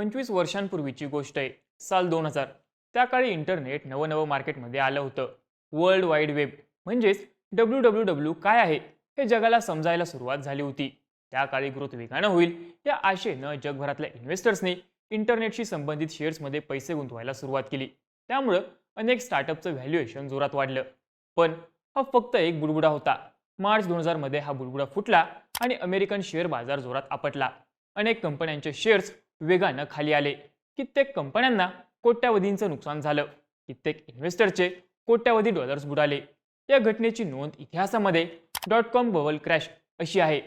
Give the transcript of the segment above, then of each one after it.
पंचवीस वर्षांपूर्वीची गोष्ट आहे. साल दोन हजार. त्या काळी इंटरनेट नवं नवं मार्केटमध्ये आलं होतं. वर्ल्ड वाईड वेब म्हणजेच डब्ल्यू डब्ल्यू डब्ल्यू काय आहे? हे जगाला समजायला सुरुवात झाली होती. त्या काळी ग्रोथ वेगानं होईल. या आशेनं जगभरातल्या इन्व्हेस्टर्सनी इंटरनेटशी संबंधित शेअर्समध्ये पैसे गुंतवायला सुरुवात केली. त्यामुळं अनेक स्टार्टअपचं व्हॅल्युएशन जोरात वाढलं. पण हा फक्त एक बुडबुडा होता. मार्च दोन हजारमध्ये हा बुडबुडा फुटला आणि अमेरिकन शेअर बाजार जोरात आपटला. अनेक कंपन्यांचे शेअर्स वेगानं खाली आले. कित्येक कंपन्यांना कोट्यावधींचं नुकसान झालं. कित्येक इन्व्हेस्टरचे कोट्यावधी डॉलर्स बुडाले. या घटनेची नोंद इतिहासामध्ये डॉट कॉम बबल क्रॅश अशी आहे.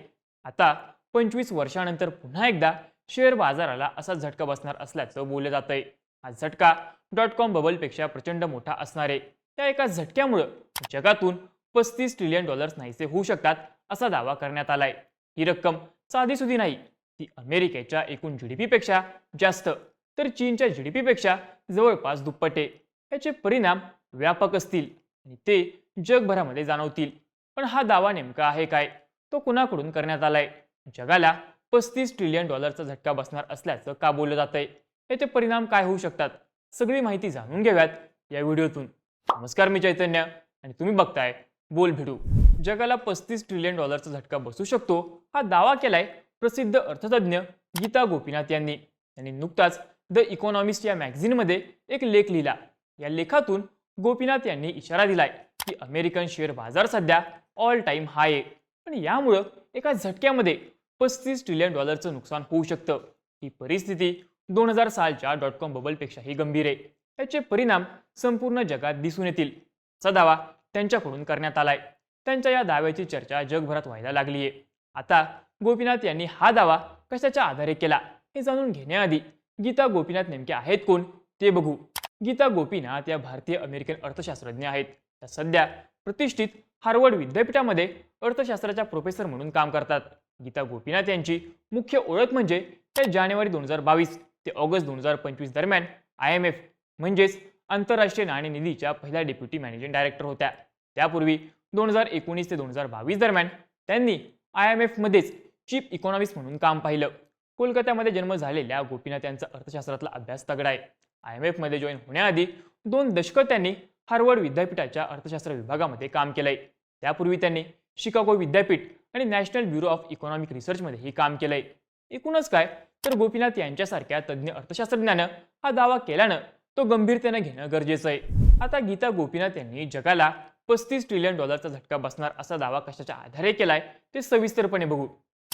आता पंचवीस वर्षानंतर पुन्हा एकदा शेअर बाजाराला असा झटका बसणार असल्याचं बोललं जात आहे हा झटका डॉट कॉम बबलपेक्षा प्रचंड मोठा असणार. आहे त्या एका झटक्यामुळं जगातून पस्तीस ट्रिलियन डॉलर्स नाहीसे होऊ शकतात असा दावा करण्यात आलाय. ही रक्कम साधीसुधी नाही ती अमेरिकेच्या एकूण जी डी पीपेक्षा जास्त तर चीनच्या जी डी पीपेक्षा जवळपास दुप्पटे याचे परिणाम व्यापक असतील आणि ते जगभरामध्ये जाणवतील. पण हा दावा नेमका आहे काय? तो कुणाकडून करण्यात आलाय? जगाला पस्तीस ट्रिलियन डॉलरचा झटका बसणार असल्याचं का बोललं जात आहे याचे परिणाम काय होऊ शकतात? सगळी माहिती जाणून घेऊयात या व्हिडिओतून. नमस्कार मी चैतन्य आणि तुम्ही बघताय बोल भिडू जगाला पस्तीस ट्रिलियन डॉलरचा झटका बसू शकतो हा दावा केलाय प्रसिद्ध अर्थतज्ञ गीता गोपीनाथ यांनी. त्यांनी नुकताच द इकॉनॉमिस्ट या मॅगझिनमध्ये एक लेख लिहिला. या लेखातून गोपीनाथ यांनी इशारा दिलाय की अमेरिकन शेअर बाजार सध्या ऑल टाईम हाय आहे. पण यामुळं एका झटक्यामध्ये पस्तीस ट्रिलियन डॉलरचं नुकसान होऊ शकतं. ही परिस्थिती दोन हजार सालच्या डॉट कॉम बबलपेक्षाही गंभीर आहे. त्याचे परिणाम संपूर्ण जगात दिसून येतील. असा दावा त्यांच्याकडून करण्यात आलाय. त्यांच्या या दाव्याची चर्चा जगभरात व्हायला लागली आहे आता गोपीनाथ यांनी हा दावा कशाच्या आधारे केला हे जाणून घेण्याआधी गीता गोपीनाथ नेमके आहेत कोण? ते बघू. गीता गोपीनाथ या भारतीय अमेरिकन अर्थशास्त्रज्ञ आहेत. त्या सध्या प्रतिष्ठित हार्वर्ड विद्यापीठामध्ये अर्थशास्त्राच्या प्रोफेसर म्हणून काम करतात. गीता गोपीनाथ यांची मुख्य ओळख म्हणजे त्या जानेवारी दोन हजार बावीस ते ऑगस्ट दोन हजार पंचवीस दरम्यान आय एम एफ म्हणजेच आंतरराष्ट्रीय नाणेनिधीच्या पहिल्या डेप्युटी मॅनेजिंग डायरेक्टर होत्या. त्यापूर्वी दोन हजार एकोणीस ते दोन हजार बावीस दरम्यान त्यांनी आय एम एफमध्येच चीफ इकॉनॉमिस्ट म्हणून काम पाहिलं. कोलकात्यामध्ये जन्म झालेल्या गोपीनाथ यांचा अर्थशास्त्रातला अभ्यास तगडा आहे. आय एम एफमध्ये जॉईन होण्याआधी दोन दशकं त्यांनी हार्वर्ड विद्यापीठाच्या अर्थशास्त्र विभागामध्ये काम केलंय. त्यापूर्वी त्यांनी शिकागो विद्यापीठ आणि नॅशनल ब्युरो ऑफ इकॉनॉमिक रिसर्चमध्येही काम केलंय. एकूणच काय तर गोपीनाथ यांच्यासारख्या तज्ज्ञ अर्थशास्त्रज्ञानं हा दावा केल्यानं तो गंभीरतेनं घेणं गरजेचं आहे. आता गीता गोपीनाथ यांनी जगाला पस्तीस ट्रिलियन डॉलरचा झटका बसणार असा दावा कशाच्या आधारे केलाय ते सविस्तरपणे बघू.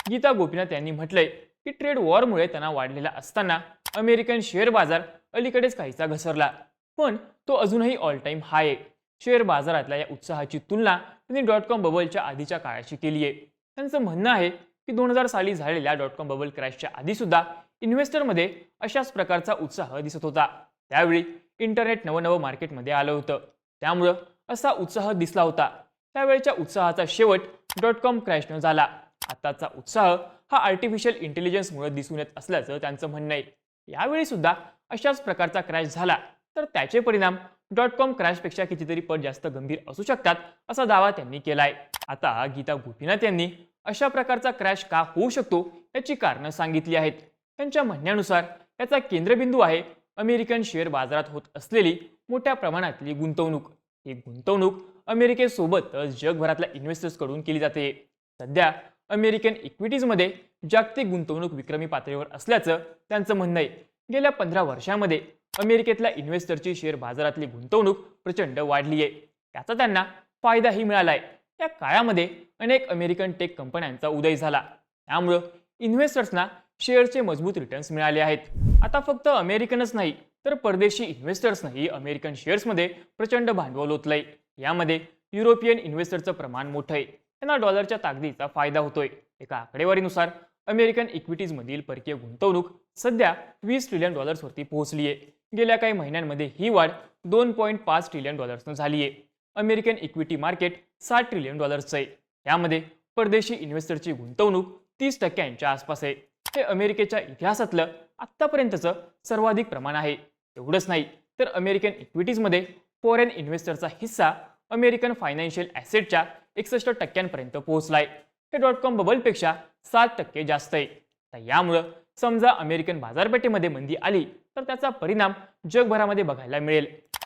गीता गोपीनाथ यांनी म्हटलंय की ट्रेड वॉरमुळे त्यांना वाढलेला असताना अमेरिकन शेअर बाजार अलीकडेच काहीसा घसरला पण तो अजूनही ऑल टाईम हाय आहे. शेअर बाजारातल्या या उत्साहाची तुलना त्यांनी डॉट कॉम बबलच्या आधीच्या काळाशी केली आहे. त्यांचं म्हणणं आहे की दोन हजार साली झालेल्या डॉट कॉम बबल क्रॅशच्या आधीसुद्धा इन्व्हेस्टरमध्ये अशाच प्रकारचा उत्साह दिसत होता. त्यावेळी इंटरनेट नवनवं मार्केटमध्ये आलं होतं. त्यामुळं असा उत्साह दिसला होता. त्यावेळच्या उत्साहाचा शेवट डॉट कॉम क्रॅशनं झाला. आताचा उत्साह हा आर्टिफिशियल इंटेलिजन्समुळे दिसून येत असल्याचं त्यांचं म्हणणं आहे. यावेळी सुद्धा अशाच प्रकारचा क्रॅश झाला. तर त्याचे परिणाम डॉट कॉम क्रॅशपेक्षा कितीतरी पट जास्त गंभीर असू शकतात असा दावा त्यांनी केलाय. आता गीता गोपीनाथ यांनी अशा प्रकारचा क्रॅश का होऊ शकतो याची कारणं सांगितली आहेत. त्यांच्या म्हणण्यानुसार याचा केंद्रबिंदू आहे अमेरिकन शेअर बाजारात होत असलेली मोठ्या प्रमाणातली गुंतवणूक. ही गुंतवणूक अमेरिकेसोबतच जगभरातल्या इन्व्हेस्टर्सकडून केली जाते. सध्या अमेरिकन इक्विटीजमध्ये जागतिक गुंतवणूक विक्रमी पातळीवर असल्याचं त्यांचं म्हणणं आहे. गेल्या पंधरा वर्षामध्ये अमेरिकेतल्या इन्व्हेस्टरची शेअर बाजारातली गुंतवणूक प्रचंड वाढली आहे त्याचा त्यांना फायदाही मिळालाय. या काळामध्ये अनेक अमेरिकन टेक कंपन्यांचा उदय झाला. त्यामुळं इन्व्हेस्टर्सना शेअरचे मजबूत रिटर्न्स मिळाले आहेत. आता फक्त अमेरिकनच नाही तर परदेशी इन्व्हेस्टर्सनंही अमेरिकन शेअर्समध्ये प्रचंड भांडवल ओतलंय. यामध्ये युरोपियन इन्व्हेस्टरचं प्रमाण मोठं आहे. त्यांना डॉलरच्या ताकदीचा फायदा होतोय. एका आकडेवारीनुसार अमेरिकन इक्विटीजमधील परकीय गुंतवणूक सध्या वीस ट्रिलियन डॉलर्सवरती पोहोचली आहे. गेल्या काही महिन्यांमध्ये ही वाढ दोन पॉईंट पाच ट्रिलियन डॉलर्सनं झाली आहे. अमेरिकन इक्विटी मार्केट साठ ट्रिलियन डॉलर्सचं आहे. यामध्ये परदेशी इन्व्हेस्टरची गुंतवणूक तीस टक्क्यांच्या आसपास आहे. हे अमेरिकेच्या इतिहासातलं आत्तापर्यंतचं सर्वाधिक प्रमाण आहे. एवढंच नाही. तर अमेरिकन इक्विटीजमध्ये फॉरेन इन्व्हेस्टरचा हिस्सा अमेरिकन फायनान्शियल ॲसेटच्या एकसष्ट टक्क्यांपर्यंत पोहोचलाय. हे डॉट कॉम बबलपेक्षा सात टक्के जास्त आहे. तर यामुळं समजा अमेरिकन बाजारपेठेमध्ये मंदी आली तर त्याचा परिणाम जगभरामध्ये बघायला मिळेल.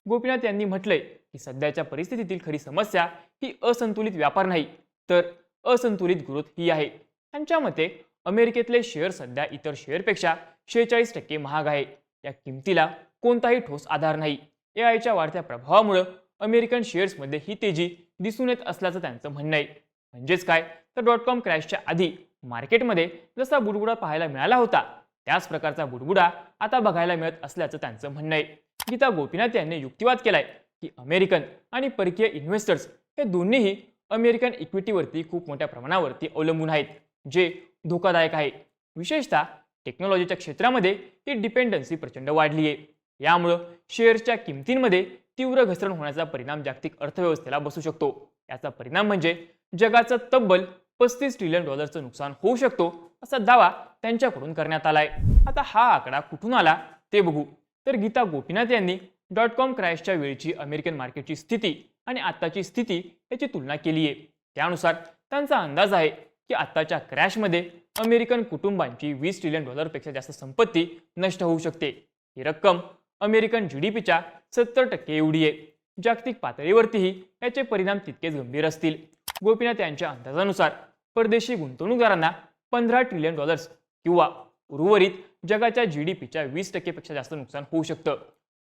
गोपीनाथ यांनी म्हटलंय की सध्याच्या परिस्थितीतील खरी समस्या ही असंतुलित व्यापार नाही तर असंतुलित ग्रोथ ही आहे. त्यांच्या मते अमेरिकेतले शेअर सध्या इतर शेअरपेक्षा शेहेचाळीस टक्के महाग आहे. या किमतीला कोणताही ठोस आधार नाही. ए आयच्या वाढत्या प्रभावामुळं अमेरिकन शेअर्समध्ये ही तेजी दिसून येत असल्याचं त्यांचं म्हणणं आहे. म्हणजेच काय? तर डॉट कॉम क्रॅशच्या आधी मार्केटमध्ये जसा बुडबुडा पाहायला मिळाला होता त्याच प्रकारचा बुडबुडा आता बघायला मिळत असल्याचं त्यांचं म्हणणं आहे. गीता गोपीनाथ यांनी युक्तिवाद केलाय की अमेरिकन आणि परकीय इन्व्हेस्टर्स हे दोन्हीही अमेरिकन इक्विटीवरती खूप मोठ्या प्रमाणावरती अवलंबून आहेत जे धोकादायक आहे. विशेषतः टेक्नॉलॉजीच्या क्षेत्रामध्ये ही डिपेंडन्सी प्रचंड वाढली आहे यामुळं शेअर्सच्या किमतींमध्ये तीव्र घसरण होण्याचा परिणाम जागतिक अर्थव्यवस्थेला बसू शकतो. याचा परिणाम म्हणजे जगाचं तब्बल पस्तीस ट्रिलियन डॉलरचं नुकसान होऊ शकतो असा दावा त्यांच्याकडून करण्यात आलाय. आता हा आकडा कुठून आला ते बघू. तर गीता गोपीनाथ यांनी डॉट कॉम क्रॅशच्या वेळची अमेरिकन मार्केटची स्थिती आणि आत्ताची स्थिती याची तुलना केली आहे त्यानुसार त्यांचा अंदाज आहे की आत्ताच्या क्रॅशमध्ये अमेरिकन कुटुंबांची वीस ट्रिलियन डॉलरपेक्षा जास्त संपत्ती नष्ट होऊ शकते. ही रक्कम अमेरिकन जी डी पीच्या सत्तर टक्के एवढी आहे जागतिक पातळीवरतीही याचे परिणाम तितकेच गंभीर असतील. गोपीनाथ यांच्या अंदाजानुसार परदेशी गुंतवणूकदारांना पंधरा ट्रिलियन डॉलर्स किंवा उर्वरित जगाच्या जी डी पीच्या वीस टक्केपेक्षा जास्त नुकसान होऊ शकतं.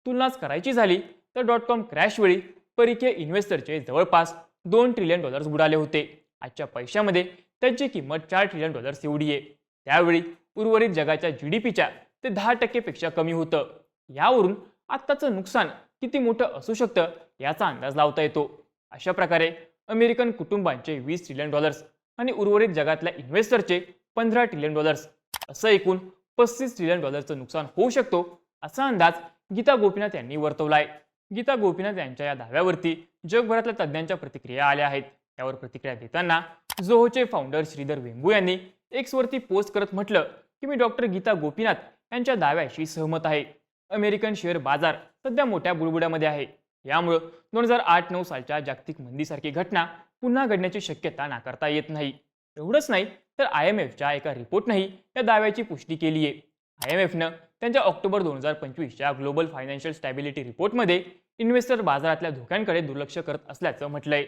तुलनाच करायची झाली तर डॉट कॉम क्रॅशवेळी परकीय इन्व्हेस्टरचे जवळपास दोन ट्रिलियन डॉलर्स बुडाले होते. आजच्या पैशामध्ये त्यांची किंमत चार ट्रिलियन डॉलर्स एवढी आहे त्यावेळी उर्वरित जगाच्या जी डी पीच्या ते दहा टक्केपेक्षा कमी होतं. यावरून आत्ताचं नुकसान किती मोठं असू शकतं याचा अंदाज लावता येतो. अशा प्रकारे अमेरिकन कुटुंबांचे वीस ट्रिलियन डॉलर्स आणि उर्वरित जगातल्या इन्व्हेस्टरचे पंधरा ट्रिलियन डॉलर्स असं एकूण पस्तीस ट्रिलियन डॉलरचं नुकसान होऊ शकतो असा अंदाज गीता गोपीनाथ यांनी वर्तवलाय. गीता गोपीनाथ यांच्या या दाव्यावरती जगभरातल्या तज्ज्ञांच्या प्रतिक्रिया आल्या आहेत. त्यावर प्रतिक्रिया देताना जोहोचे फाउंडर श्रीधर वेंबू यांनी एक्सवरती पोस्ट करत म्हटलं की मी डॉक्टर गीता गोपीनाथ यांच्या दाव्याशी सहमत आहे. अमेरिकन शेअर बाजार सध्या मोठ्या बुडबुड्यामध्ये आहे. यामुळं दोन हजार आठ नऊ सालच्या जागतिक मंदीसारखी घटना पुन्हा घडण्याची शक्यता नाकारता येत नाही. एवढंच नाही तर आय एम एफच्या एका रिपोर्टनंही या दाव्याची पुष्टी केली आहे आय एम एफनं त्यांच्या ऑक्टोबर दोन हजार पंचवीसच्या ग्लोबल फायनान्शियल स्टॅबिलिटी रिपोर्टमध्ये इन्व्हेस्टर बाजारातल्या धोक्यांकडे दुर्लक्ष करत असल्याचं म्हटलंय.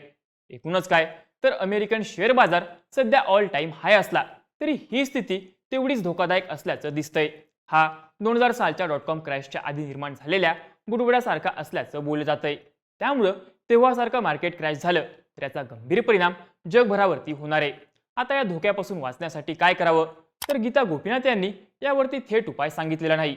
एकूणच काय तर अमेरिकन शेअर बाजार सध्या ऑल टाईम हाय असला तरी ही स्थिती तेवढीच धोकादायक असल्याचं दिसतंय. हा दोन हजार सालच्या डॉट कॉम क्रॅशच्या आधी निर्माण झालेल्या बुडबुड्यासारखा असल्याचं बोललं जातंय. त्यामुळं तेव्हासारखं मार्केट क्रॅश झालं तर याचा गंभीर परिणाम जगभरावरती होणार आहे. आता या धोक्यापासून वाचण्यासाठी काय करावं? तर गीता गोपीनाथ यांनी यावरती थेट उपाय सांगितलेला नाही.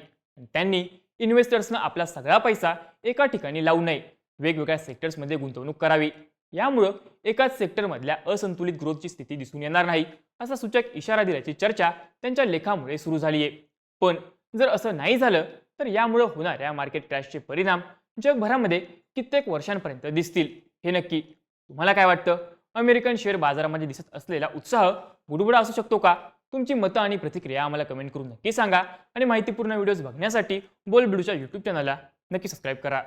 त्यांनी इन्व्हेस्टर्सनं आपला सगळा पैसा एका ठिकाणी लावू नये. वेगवेगळ्या सेक्टर्समध्ये गुंतवणूक करावी. यामुळं एकाच सेक्टरमधल्या असंतुलित ग्रोथची स्थिती दिसून येणार नाही असा सूचक इशारा दिल्याची चर्चा त्यांच्या लेखामुळे सुरू झाली आहे पण जर असं नाही झालं तर यामुळं होणाऱ्या मार्केट क्रॅशचे परिणाम जगभरामध्ये कित्येक वर्षांपर्यंत दिसतील. हे नक्की तुम्हाला काय वाटतं? अमेरिकन शेअर बाजारामध्ये दिसत असलेला उत्साह बुडबुडा असू शकतो का? तुमची मतं आणि प्रतिक्रिया आम्हाला कमेंट करून नक्की सांगा. आणि माहितीपूर्ण व्हिडिओज बघण्यासाठी बोल बिडूच्या यूट्यूब चॅनलला नक्की सबस्क्राईब करा.